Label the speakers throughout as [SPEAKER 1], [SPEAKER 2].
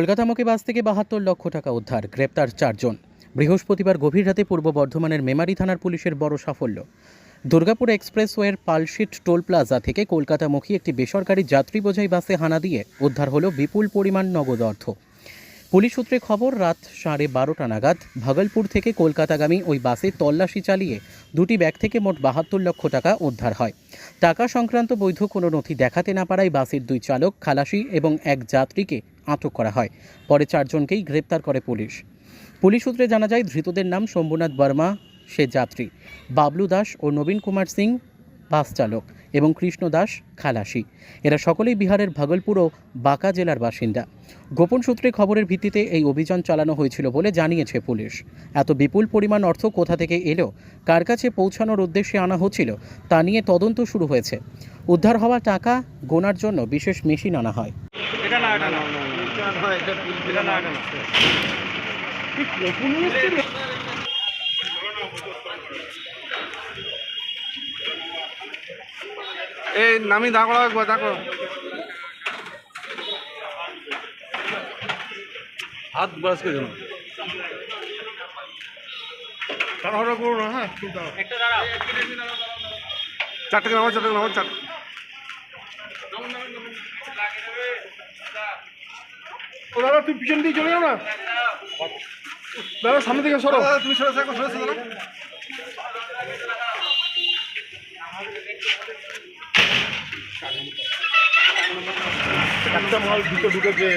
[SPEAKER 1] কলকাতামুখী বাস থেকে বাহাত্তর লক্ষ টাকা উদ্ধার, গ্রেপ্তার চারজন। বৃহস্পতিবার গভীর রাতে পূর্ব বর্ধমানের মেমারি থানার পুলিশের বড় সাফল্য। দুর্গাপুর এক্সপ্রেসওয়ের পালশিট টোল প্লাজা থেকে কলকাতামুখী একটি বেসরকারি যাত্রী বোঝাই বাসে হানা দিয়ে উদ্ধার হলো বিপুল পরিমাণ নগদ অর্থ। পুলিশ সূত্রে খবর, রাত সাড়ে বারোটা নাগাদ ভাগলপুর থেকে কলকাতাগামী ওই বাসে তল্লাশি চালিয়ে দুটি ব্যাগ থেকে মোট বাহাত্তর লক্ষ টাকা উদ্ধার হয়। টাকা সংক্রান্ত বৈধ কোনো নথি দেখাতে না পারায় বাসের দুই চালক, খালাসি এবং এক যাত্রীকে আটক করা হয়। পরে চারজনকেই গ্রেপ্তার করে পুলিশ। পুলিশ সূত্রে জানা যায়, ধৃতদের নাম শম্ভুনাথ বর্মা, সে যাত্রী। বাবলু দাস ও নবীন কুমার সিং, বাস চালক এবং কৃষ্ণ দাস খালাসি। এরা সকলেই বিহারের ভাগলপুর ও বাঁকা জেলার বাসিন্দা। গোপন সূত্রে খবরের ভিত্তিতে এই অভিযান চালানো হয়েছিল বলে জানিয়েছে পুলিশ। এত বিপুল পরিমাণ অর্থ কোথা থেকে এলো, কার কাছে পৌঁছানোর উদ্দেশ্যে আনা হচ্ছিল, তা নিয়ে তদন্ত শুরু হয়েছে। উদ্ধার হওয়া টাকা গোনার জন্য বিশেষ মেশিন আনা হয়।
[SPEAKER 2] না এটা না এই নামি দাঁড় করা একবার দেখো। হাত ব্রাশ করে দিন তাড়াহুড়ো করো না হ্যাঁ চারটে নামাজ চারটে নামাজ চারটে ও দাদা তুমি পিছন দিয়ে চলে যাও না? দাদা সামনে থেকে সরো। তুমি সরে থাকো সরে দাদা একটা মাল দুটো ঢুকেছে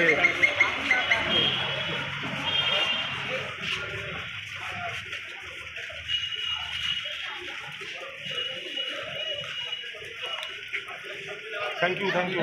[SPEAKER 2] thank you thank you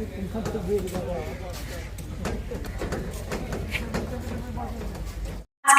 [SPEAKER 3] you can come to the river.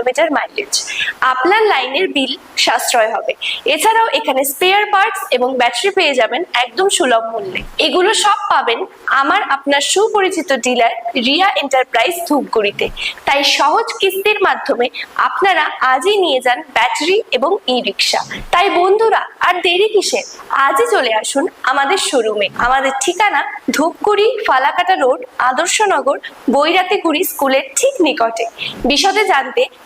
[SPEAKER 4] Kilometre mileage আপনার লাইনের বিল সাশ্রয় হবে। এছাড়াও এখানে স্পেয়ার পার্টস এবং ব্যাটারি পেয়ে যাবেন একদম সুলভ মূল্যে। এগুলো সব পাবেন আমার আপনার সুপরিচিত ডিলার রিয়া এন্টারপ্রাইজ ধূপগুড়িতে। তাই সহজ কিস্তির মাধ্যমে আপনারা আজই নিয়ে যান ব্যাটারি এবং ই রিক্সা তাই বন্ধুরা, আর দেরি কিসের আজই চলে আসুন আমাদের শোরুমে আমাদের ঠিকানা ধূপগুড়ি ফালাকাটা রোড আদর্শনগর বৈরাতিগুড়ি স্কুলের ঠিক নিকটে। বিশদে জানতে